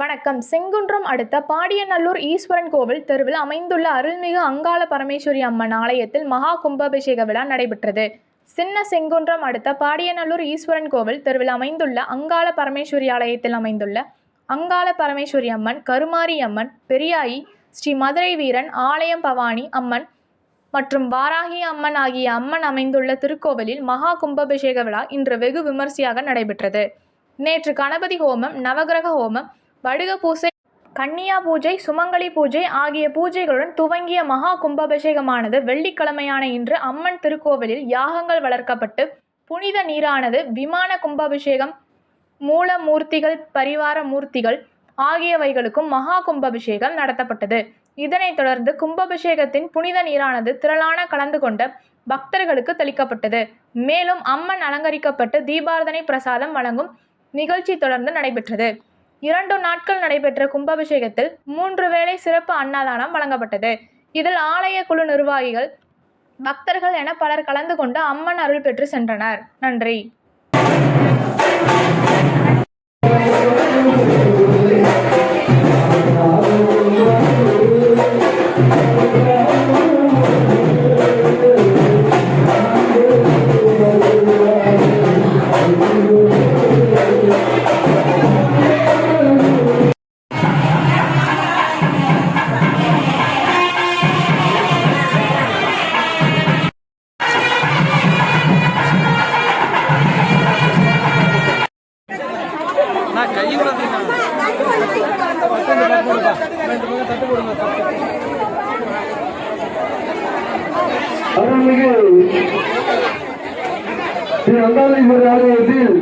வணக்கம். செங்குன்றம் அடுத்த பாடியநல்லூர் ஈஸ்வரன் கோவில் தெருவில் அமைந்துள்ள அருள்மிகு அங்காள பரமேஸ்வரி அம்மன் ஆலயத்தில் மகா கும்பாபிஷேக விழா நடைபெற்றது. சின்ன செங்குன்றம் அடுத்த பாடியநல்லூர் ஈஸ்வரன் கோவில் தெருவில் அமைந்துள்ள அங்காள பரமேஸ்வரி ஆலயத்தில் அமைந்துள்ள அங்காள பரமேஸ்வரி அம்மன் கருமாரி அம்மன் பெரியாயி ஸ்ரீ மதுரை வீரன் ஆலயம் பவானி அம்மன் மற்றும் வாராகி அம்மன் ஆகிய அம்மன் அமைந்துள்ள திருக்கோவிலில் மகா கும்பாபிஷேக விழா இன்று வெகு விமர்சையாக நடைபெற்றது. நேற்று கணபதி ஹோமம் நவகிரக ஹோமம் வடுக பூசை கன்னியா பூஜை சுமங்கலி பூஜை ஆகிய பூஜைகளுடன் துவங்கிய மகா கும்பாபிஷேகமானது வெள்ளிக்கிழமையான இன்று அம்மன் திருக்கோவிலில் யாகங்கள் வளர்க்கப்பட்டு புனித நீரானது விமான கும்பாபிஷேகம் மூலமூர்த்திகள் பரிவார மூர்த்திகள் ஆகியவைகளுக்கும் மகா கும்பாபிஷேகம் நடத்தப்பட்டது. இதனைத் தொடர்ந்து கும்பாபிஷேகத்தின் புனித நீரானது திரளான கலந்து கொண்ட பக்தர்களுக்கு தெளிக்கப்பட்டது. மேலும் அம்மன் அலங்கரிக்கப்பட்டு தீபாரதனை பிரசாதம் வழங்கும் நிகழ்ச்சி தொடர்ந்து நடைபெற்றது. இரண்டு நாட்கள் நடைபெற்ற கும்பாபிஷேகத்தில் மூன்று வேளை சிறப்பு அன்னதானம் வழங்கப்பட்டது. இதில் ஆலய குழு நிர்வாகிகள் பக்தர்கள் என பலர் கலந்து கொண்டு அம்மன் அருள் பெற்று சென்றனர். நன்றி. அருள்மிகு ஸ்ரீ ஆலயத்தில்